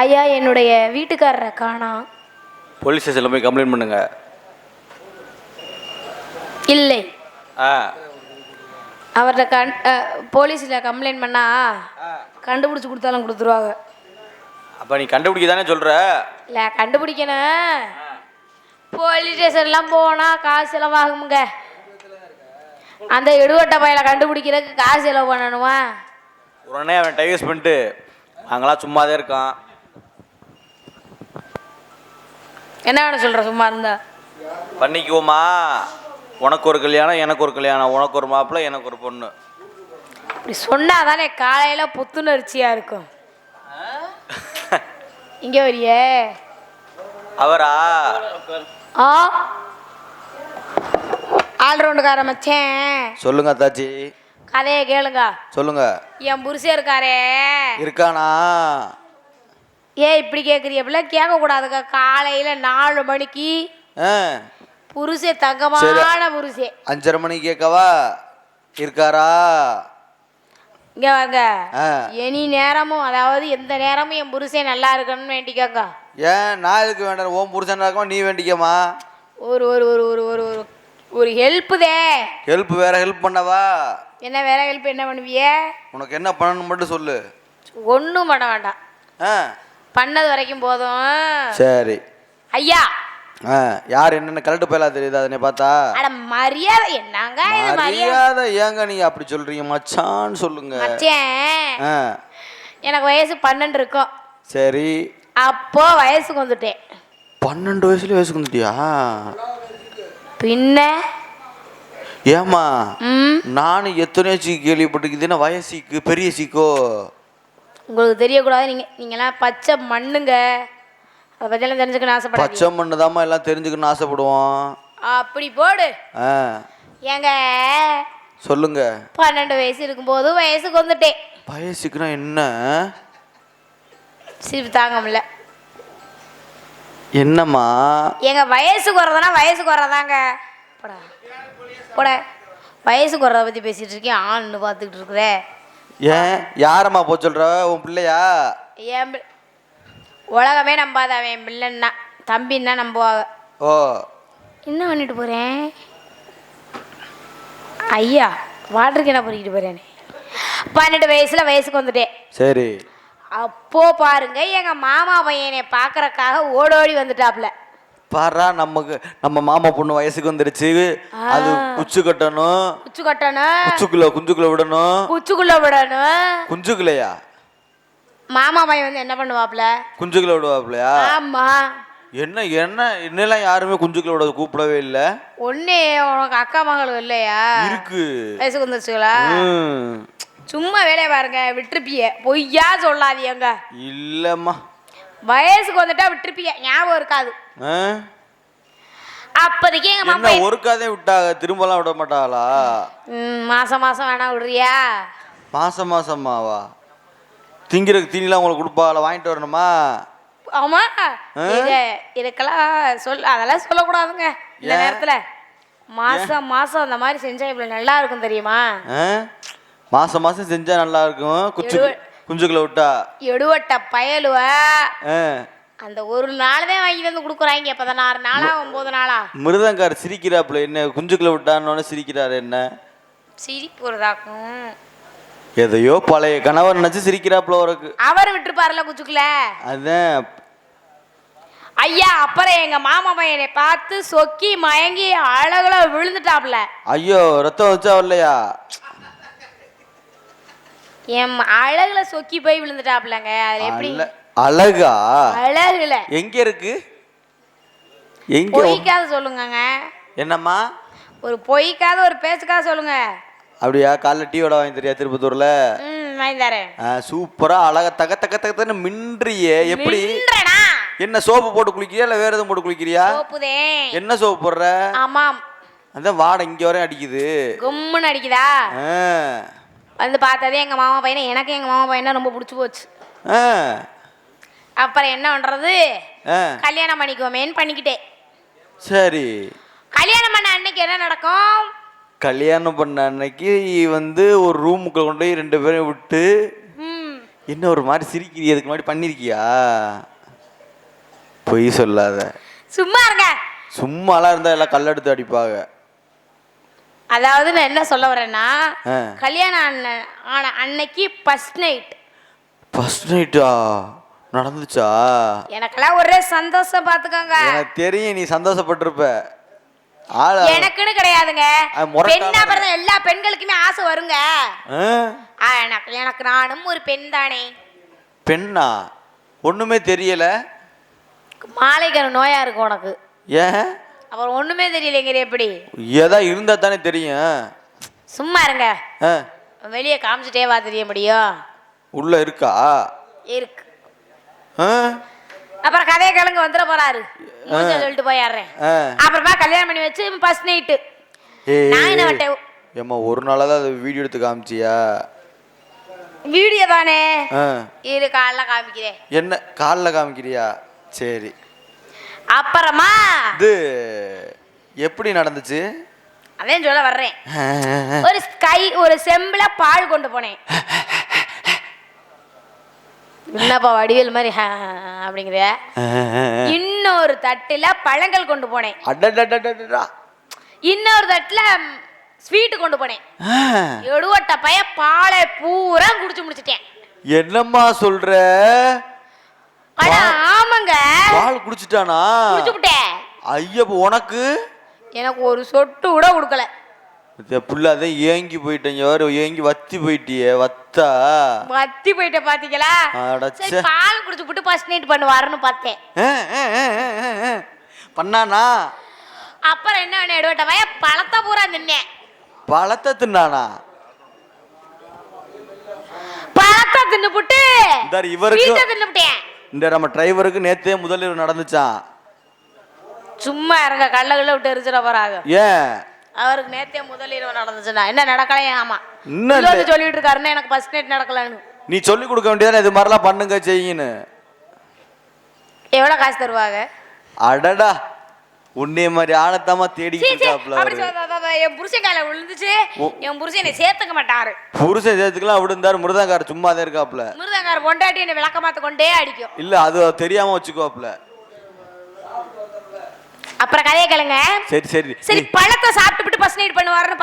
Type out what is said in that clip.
ஐயா என்னுடைய வீட்டுக்காரரை காணோம் போலீஸ் ஸ்டேஷனில் போய் கம்ப்ளைண்ட் பண்ணுங்க. இல்லை. ஆ. அவர்கிட்ட கண் போலீஸில் கம்ப்ளைண்ட் பண்ணா கண்டுபிடிச்சி கொடுத்தாலும் கொடுத்துருவாங்க. அப்போ நீ கண்டுபிடிக்க தானே சொல்கிற இல்லை கண்டுபிடிக்கணும். போலீஸ் ஸ்டேஷன்லாம் போனால் காசு செலவாகுமுங்க. அந்த எடுவட்ட பையலை கண்டுபிடிக்கிறதுக்கு காசு செலவு பண்ணணுமா? உடனே அவன் டைவர்ஸ் பண்ணிட்டு நாங்களாம் சும்மாதே இருக்கான் என்ன வேணும் சொல்கிற சும்மா இருந்தா. பண்ணிக்குவோமா. உனக்கு ஒரு கல்யாணம் எனக்கு ஒரு கல்யாணம். உனக்கு ஒரு மாப்பிள்ளை எனக்கு ஒரு பொண்ணு. இப்படி சொன்னால் தானே காலையில் புத்துணர்ச்சியாக இருக்கும். இங்கே வரியே. அவரா? ஆ? ஆல்ரவுண்டுக்கார மச்சேன். சொல்லுங்க தாச்சி கதையை கேளுங்க. சொல்லுங்க. என் புருஷன் இருக்காரே. இருக்கானா? ஏன் இப்படி கேட்குறியப்பில்ல கேட்கக்கூடாதுக்கா காலையில் நாலு மணிக்கு ஆ. புருஷன் தங்கமான புருஷன் அஞ்சரை மணிக்கு கேட்கவா? இருக்காரா? இங்கே வாங்க. எனி நேரமும் அதாவது எந்த நேரமும் என் புருஷன் நல்லா இருக்கணும்னு வேண்டிக்கோங்க. ஏன்? நான் எதுக்கு வேண்டாம்? ஓம் புருஷன் இருக்குமா? நீ வேண்டிக்கமா? ஒரு ஒரு ஒரு ஒரு ஒரு ஒரு ஒரு ஹெல்ப்பு தே. ஹெல்ப் வேற ஹெல்ப் பண்ணவா? என்ன வேற ஹெல்ப் என்ன பண்ணுவியே? உனக்கு என்ன பண்ணணும் மட்டும் சொல்லு. ஒன்றும் பண்ண வேண்டாம். ஆ. பண்ணது வரைக்கும் போதும். சரி. ஐயா. யார் என்னென்ன கலட்டு போயலா தெரியுது அதனை பார்த்தா? அட மரியாதை என்னங்க மரியாதை? ஏங்க நீங்க அப்படி சொல்றீங்க? சொல்லுங்க. மச்சேன் ஆ. எனக்கு வயசு பன்னெண்டு இருக்கும். சரி. அப்போ வயசுக்கு வந்துட்டேன். பன்னெண்டு வயசுல வயசுக்கு வந்துட்டியா? பின்ன? ஏமா நானும் எத்தனையோ சீக்கு கேள்விப்பட்டிருக்குது வய சீக்கு பெரிய சீக்கோ? உங்களுக்கு தெரியக்கூடாது. நீங்கள் நீங்களாம் பச்சை மண்ணுங்க. அதை பற்றியெல்லாம் தெரிஞ்சுக்கணும் ஆசைப்படாதீங்க. பச்சை மண்ணு தாம்மா எல்லாம் தெரிஞ்சுக்கணும்னு ஆசைப்படுவோம். அப்படி போடு. ஆ. ஏங்க சொல்லுங்க. பன்னெண்டு வயசு இருக்கும்போது வயசுக்கு வந்துட்டேன் வயசுக்குன்னா என்ன? சிரிப்பு தாங்க முடியல. என்னம்மா? எங்க வயசுக்கு வரதுனா வயசுக்கு வரதாங்க போடா. போட. வயசுக்கு வரதை பற்றி பேசிகிட்டு இருக்கேன். ஆள்னு பார்த்துக்கிட்டு இருக்கிறே. ஏன்? யாரம்மா போ சொல்ற? உன் பிள்ளையா? என் பிள்ளை உலகமே நம்பாத அவன் என் பிள்ளைன்னா. தம்பின்னா நம்புவாங்க. ஓ. என்ன பண்ணிட்டு போகிறேன் ஐயா வாட்டருக்கு என்ன பண்ணிக்கிட்டு போகிறேன் பன்னெண்டு வயசில் வயசுக்கு வந்துட்டேன். சரி. அப்போ பாருங்க எங்கள் மாமா பையனை பார்க்கறக்காக ஓடோடி வந்துட்டாப்புல பாரா நமக்கு நம்ம மாமா பொண்ணு வயசுக்கு வந்துருச்சு. அது குச்சு கட்டணும். குச்சு கட்டணும். குச்சுக்குள்ள குஞ்சுக்குள்ள விடணும். குச்சுக்குள்ள விடணும். குஞ்சுக்குள்ளையா? மாமா பையன் வந்து என்ன பண்ணுவாப்புல? குஞ்சுக்குள்ள விடுவாப்லையா ஆமா. என்ன என்ன இன்னெல்லாம் யாருமே குஞ்சுக்குள்ள விட கூப்பிடவே இல்லை. ஒன்னே உனக்கு அக்கா மகளும் இல்லையா? இருக்கு. வயசுக்கு வந்துருச்சுங்களா. சும்மா வேலையை பாருங்க விட்டுருப்பிய. பொய்யா சொல்லாதீங்க. இல்லம்மா. வயசுக்கு வந்துட்டா விட்டுருப்பிய. ஞாபகம் இருக்காது? அப்போதைக்கு எங்க மாமா என்ன ஒருக்காதே விட்டாங்க திரும்பலாம் விட மாட்டாளா? ம், மாசம் மாசம் வேணா விடுறியா? மாசம் மாசமாவா? திங்கிறதுக்கு தீனிலாம் உங்களுக்கு கொடுப்பாளா வாங்கிட்டு வரணுமா? ஆமா. இது இதுக்கெல்லாம் சொல் அதெல்லாம் சொல்லக்கூடாதுங்க இந்த ஏன்? நேரத்துல. மாசம் மாசம் அந்த மாதிரி செஞ்சா இவ்வளவு நல்லா இருக்கும் தெரியுமா? ஆ? மாசம் மாசம் செஞ்சா நல்லா இருக்கும். குச்சு எழுவ- குஞ்சுக்குள்ள விட்டா? எடுவட்ட பயலுவ. ஆ. அந்த ஒரு நாள் தான் வாங்கி வந்து கொடுக்குறாங்க. பதினாறு நாளா ஒன்பது நாளா? மிருதங்கார் சிரிக்கிறாப்புல என்ன? குஞ்சுக்குள்ள விட்டான்னு சிரிக்கிறாரு என்ன? சிரிப்பு வருதாக்கும் எதையோ பழைய கணவர் நினைச்சு சிரிக்கிறாப்புல உனக்கு அவர் விட்டுருப்பாருல குச்சுக்குல அதான். ஐயா அப்புறம் எங்க மாமா பையனை பார்த்து சொக்கி மயங்கி அழகுல விழுந்துட்டாப்ல ஐயோ ரத்தம் வச்சா வரலையா? என் அழகுல சொக்கி போய் விழுந்துட்டாப்லங்க அது எப்படி? அழகா? அழகுல. எங்க இருக்கு? எங்க பொய்க்காத சொல்லுங்கங்க. என்னம்மா? ஒரு பொய்க்காத ஒரு பேச்சுக்காக சொல்லுங்க. அப்படியா? காலைல டீ வடை வாங்கி தெரியா திருப்பத்தூர்ல? சூப்பரா அழகா தக தக தகன்னு மின்றியே. எப்படி? என்ன சோப்பு போட்டு குளிக்கிறியா இல்ல வேற எதுவும் போட்டு குளிக்கிறியா? என்ன சோப்பு போடுற? ஆமாம். அதான் வாடை இங்க வரையும் அடிக்குது. கும்முன்னு அடிக்குதா. வந்து பார்த்ததே எங்க மாமா பையனை எனக்கு எங்க மாமா பையனை ரொம்ப பிடிச்சி போச்சு. அப்புறம் என்ன பண்றது. கல்யாணம் பண்ணிக்குவோமேன்னு பண்ணிக்கிட்டேன். சரி. கல்யாணம் பண்ண அன்னைக்கு என்ன நடக்கும்? கல்யாணம் பண்ண அன்னைக்கு வந்து ஒரு ரூமுக்குள்ள கொண்டு போய் ரெண்டு பேரும் விட்டு என்ன ஒரு மாதிரி சிரிக்கிறீ அதுக்கு முன்னாடி பண்ணிருக்கியா? பொய் சொல்லாத. சும்மா இருங்க. சும்மாலாம் இருந்தா எல்லாம் கல்லெடுத்து அடிப்பாங்க. அதாவது நான் என்ன சொல்ல வரேன்னா. கல்யாணம் ஆன ஆன அன்னைக்கு ஃபர்ஸ்ட் நைட் ஃபர்ஸ்ட் நைட்டா நடந்துச்சா? எனக்கெல்லாம் ஒரே சந்தோஷம் பார்த்துக்கோங்க. எனக்கு தெரியும் நீ சந்தோஷப்பட்டிருப்ப. எனக்குன்னு கிடையாதுங்க. பெண்ணா பிறந்த எல்லா பெண்களுக்குமே ஆசை வருங்க. எனக்கு எனக்கு நானும் ஒரு பெண் தானே. பெண்ணா? ஒண்ணுமே தெரியல. மாலைக்கரு நோயா இருக்கு உனக்கு. ஏன்? அப்புறம் ஒண்ணுமே தெரியலைங்கிற எப்படி? ஏதா இருந்தா தானே தெரியும். சும்மா இருங்க. வெளியே காமிச்சிட்டே வா தெரிய முடியும். உள்ள இருக்கா? இருக்கு? அப்புறம் கதையை கிழங்கு வந்துட போறாரு. சொல்லிட்டு போயிடுறேன். அப்புறமா கல்யாணம் பண்ணி வச்சு ஃபர்ஸ்ட் நைட்டு நான் என்ன ஏம்மா ஒரு நாளாக தான் அது வீடியோ எடுத்து காமிச்சியா? வீடியோ தானே. இரு காலைல காமிக்கிறேன். என்ன காலில் காமிக்கிறியா? சரி. அப்புறமா? இது எப்படி நடந்துச்சு? அதான் சொல்ல வர்றேன். ஒரு கை ஒரு செம்புல பால் கொண்டு போனேன். என்னப்பா வடிவேல் மாதிரி அப்படிங்கிற. இன்னொரு தட்டுல பழங்கள் கொண்டு போனேன். இன்னொரு தட்டுல ஸ்வீட் கொண்டு போனேன். எடுவட்ட பைய பாலை பூரா குடிச்சு முடிச்சிட்டேன். என்னம்மா சொல்ற? ஆனா ஆமாங்க. பால் குடிச்சிட்டானா? குடிச்சு விட்டேன். ஐயப்ப உனக்கு? எனக்கு ஒரு சொட்டு கூட கொடுக்கல. இந்த புள்ள அதை ஏங்கி போயிட்டேங்க வேற ஏங்கி வத்தி போயிட்டியே வத்தா. வத்தி போயிட்ட பாத்தீங்களா. சரி பால் குடிச்சு விட்டு ஃபர்ஸ்ட் நைட் பார்த்தேன். ஆ, ஆ, ஆ. பண்ணானா? அப்புறம் என்ன பண்ண எடுவட்ட பைய? பழத்தை பூரா நின்னேன் பழத்தை தின்னானா? பழத்தை தின்னுபுட்டு இந்தாரு இவருக்கு- தின்னுபுட்டேன் இந்த நம்ம டிரைவருக்கு நேத்தே முதலில் நடந்துச்சான் சும்மா இருங்க கல்ல கல்ல விட்டு எரிச்சிட போறாங்க. ஏன்? அவருக்கு நேத்தே முதலிரவு நடந்துச்சுன்னா என்ன நடக்கலையே? ஆமா. இன்னும் வந்து. சொல்லிட்டு இருக்காருன்னா எனக்கு ஃபர்ஸ்ட் நைட் நடக்கலன்னு. நீ சொல்லி கொடுக்க வேண்டியதானே இது மாதிரிலாம் பண்ணுங்க செய்யின்னு. எவ்வளவு காசு தருவாங்க? அடடா. உன்னைய மாதிரி ஆனத்தாமா அத, என் புருஷன் கால விழுந்துச்சு. என் புருஷன் என்னை சேர்த்துக்க மாட்டாரு. புருஷன் சேர்த்துக்கலாம் இருந்தாரு முருதாங்கார சும்மா தான் இருக்காப்ல. மிருதங்கார பொண்டாட்டி என்னை விளக்க மாத்த கொண்டே அடிக்கும். இல்ல அது தெரியாம வச்சுக்கோப்ல. அப்புறம் கதையை கேளுங்க. சரி சரி. சரி பழத்தை சாப்பிட்டு ஃபர்ஸ்ட் நைட் பண்ணுவாருன்னு